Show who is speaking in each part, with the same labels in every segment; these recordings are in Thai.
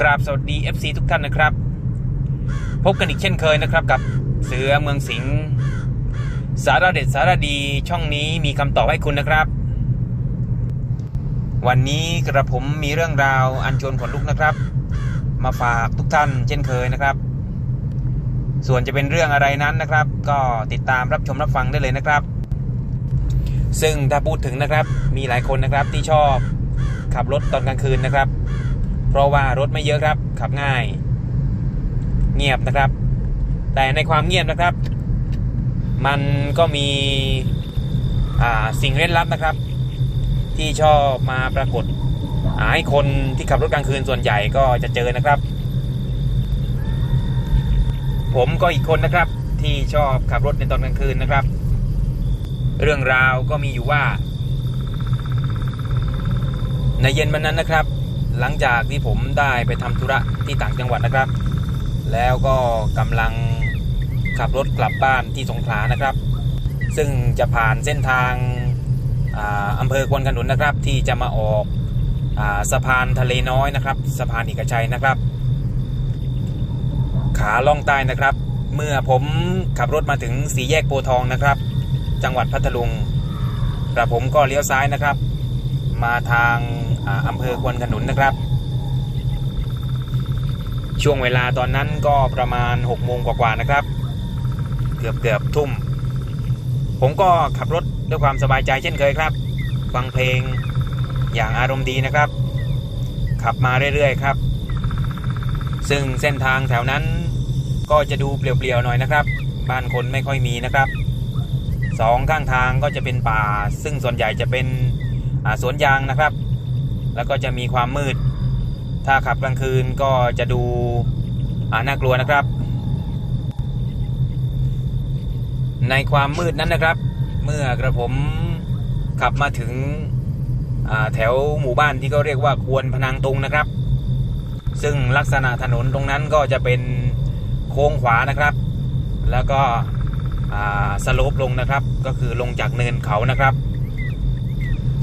Speaker 1: กราบสวัสดี FC ทุกท่านนะครับ พบกันอีกเช่นเคยนะครับ กับเสือเมืองสิงห์สาระเด็ดสาระดีช่องนี้มีคำตอบให้คุณนะครับ วันนี้กระผมมีเรื่องราวอันชวนขนลุกนะครับ มาฝากทุกท่านเช่นเคยนะครับ ส่วนจะเป็นเรื่องอะไรนั้นนะครับ ก็ติดตามรับชมรับฟังได้เลยนะครับ ซึ่งถ้าพูดถึงนะครับมีหลายคนนะครับที่ชอบขับรถตอนกลางคืนนะครับ เพราะว่ารถไม่เยอะครับ ขับง่าย เงียบนะครับ แต่ในความเงียบนะครับ มันก็มีสิ่งเร้นลับนะครับ ที่ชอบมาปรากฏให้คนที่ขับรถกลางคืนส่วนใหญ่ก็จะเจอนะครับ ผมก็อีกคนนะครับที่ชอบขับรถในตอนกลางคืนนะครับ เรื่องราวก็มีอยู่ว่า ในเย็นวันนั้นนะครับ หลังจากที่ผมได้ไปทำธุระที่ต่างจังหวัดนะครับ แล้วก็กำลังขับรถกลับบ้านที่สงขลานะครับ ซึ่งจะผ่านเส้นทางอาอำเภอควนขนุนนะครับ ที่จะมาออกอสะพานทะเลน้อยนะครับ สะพานเอกชัยนะครับ ขาล่องใต้นะครับ เมื่อผมขับรถมาถึงสี่แยกโพทองนะครับ จังหวัดพัทลุงกระผมก็เลี้ยวซ้ายนะครับ มาทางอำเภอควนขนุนนะครับ ช่วงเวลาตอนนั้นก็ประมาณ6โมงกว่าๆนะครับ เกือบเกือบทุ่ม ผมก็ขับรถด้วยความสบายใจเช่นเคยครับ ฟังเพลงอย่างอารมณ์ดีนะครับ ขับมาเรื่อยๆครับ ซึ่งเส้นทางแถวนั้นก็จะดูเปลี่ยวๆหน่อยนะครับ บ้านคนไม่ค่อยมีนะครับสองข้างทางก็จะเป็นป่า ซึ่งส่วนใหญ่จะเป็น สวนยางนะครับ แล้วก็จะมีความมืด ถ้าขับกลางคืนก็จะดูน่ากลัวนะครับ ในความมืดนั้นนะครับ เมื่อกระผมขับมาถึงแถวหมู่บ้านที่เขาเรียกว่าควนพนังตุงนะครับ ซึ่งลักษณะถนนตรงนั้นก็จะเป็นโค้งขวานะครับ แล้วก็สโลปลงนะครับ ก็คือลงจากเนินเขานะครับ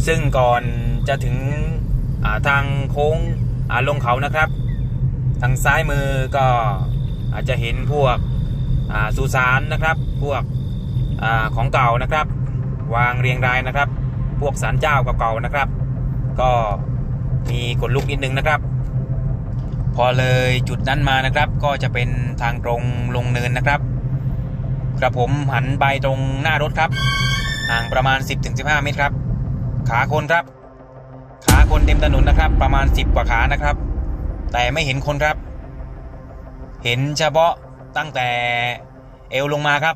Speaker 1: ซึ่งก่อนจะถึงาทางโค้งลงเขานะครับ ทางซ้ายมือก็อาจจะเห็นพวกสุสานนะครับ พวกอของเก่านะครับ วางเรียงรายนะครับ พวกศาลเจ้าเก่าๆนะครับ ก็มีขนลุกนิดนึงนะครับ พอเลยจุดนั้นมานะครับ ก็จะเป็นทางตรงลงเนินนะครับ กระผมหันไปตรงหน้ารถครับห่างประมาณ 10-15 เมตรครับ ขาคนครับ ขาคนเต็มถนนนะครับ ประมาณ10กว่าขานะครับ แต่ไม่เห็นคนครับ เห็นเฉพาะตั้งแต่เอวลงมาครับ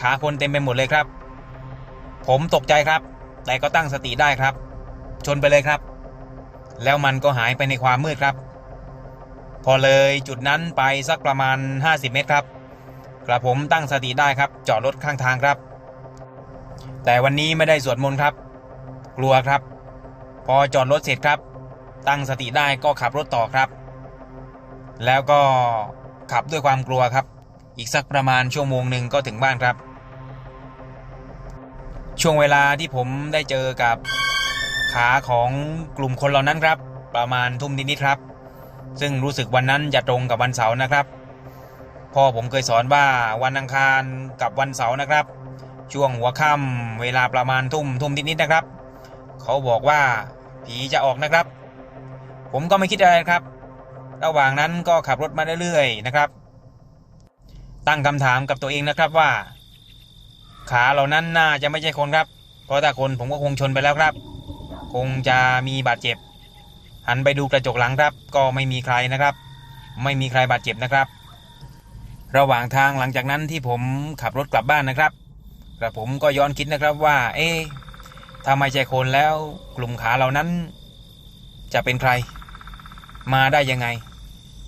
Speaker 1: ขาคนเต็มไปหมดเลยครับ ผมตกใจครับ แต่ก็ตั้งสติได้ครับ ชนไปเลยครับ แล้วมันก็หายไปในความมืดครับ พอเลยจุดนั้นไปสักประมาณ 50 เมตรครับกระผมตั้งสติได้ครับ จอดรถข้างทางครับ แต่วันนี้ไม่ได้สวดมนต์ครับ กลัวครับ พอจอดรถเสร็จครับ ตั้งสติได้ก็ขับรถต่อครับ แล้วก็ขับด้วยความกลัวครับ อีกสักประมาณชั่วโมงหนึ่งก็ถึงบ้านครับ ช่วงเวลาที่ผมได้เจอกับขาของกลุ่มคนเหล่านั้นครับ ประมาณทุ่มนิดๆครับ ซึ่งรู้สึกวันนั้นจะตรงกับวันเสาร์นะครับพ่อผมเคยสอนว่าวันอังคารกับวันเสาร์นะครับ ช่วงหัวค่ำเวลาประมาณทุ่มทุ่มนิดๆนะครับ เขาบอกว่าผีจะออกนะครับ ผมก็ไม่คิดอะไรครับ ระหว่างนั้นก็ขับรถมาเรื่อยๆนะครับ ตั้งคำถามกับตัวเองนะครับว่า ขาเหล่านั้นน่าจะไม่ใช่คนครับ เพราะถ้าคนผมก็คงชนไปแล้วครับ คงจะมีบาดเจ็บ หันไปดูกระจกหลังครับ ก็ไม่มีใครนะครับ ไม่มีใครบาดเจ็บนะครับ ระหว่างทางหลังจากนั้นที่ผมขับรถกลับบ้านนะครับกระผมก็ย้อนคิดนะครับว่า เอ๊ ถ้าไม่ใช่คนแล้วกลุ่มขาเหล่านั้น จะเป็นใคร มาได้ยังไง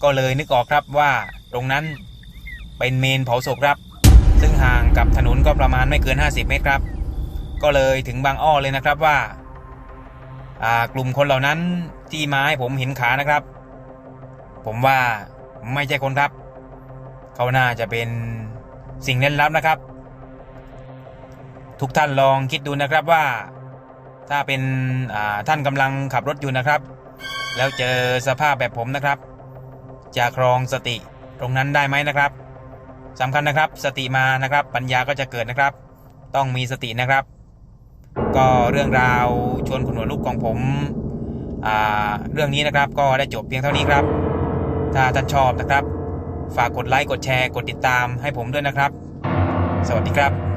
Speaker 1: ก็เลยนึกออกครับว่าตรงนั้นเป็นเมนเผาศพครับ ซึ่งห่างกับถนนก็ประมาณไม่เกิน 50 เมตรครับ ก็เลยถึงบางอ้อเลยนะครับว่ากลุ่มคนเหล่านั้นที่มาให้ผมเห็นขานะครับ ผมว่าไม่ใช่คนครับ เขาน่าจะเป็นสิ่งเล่นลับนะครับ ทุกท่านลองคิดดูนะครับว่า ถ้าเป็นท่านกำลังขับรถอยู่นะครับ แล้วเจอสภาพแบบผมนะครับ จะครองสติตรงนั้นได้ไหมนะครับสำคัญนะครับ สติมานะครับ ปัญญาก็จะเกิดนะครับ ต้องมีสตินะครับ ก็เรื่องราวชวนขนหัวลุกของผมอ่าเรื่องนี้นะครับก็ได้จบเพียงเท่านี้ครับ ถ้าท่านชอบนะครับ ฝากกดไลค์กดแชร์กดติดตามให้ผมด้วยนะครับ สวัสดีครับ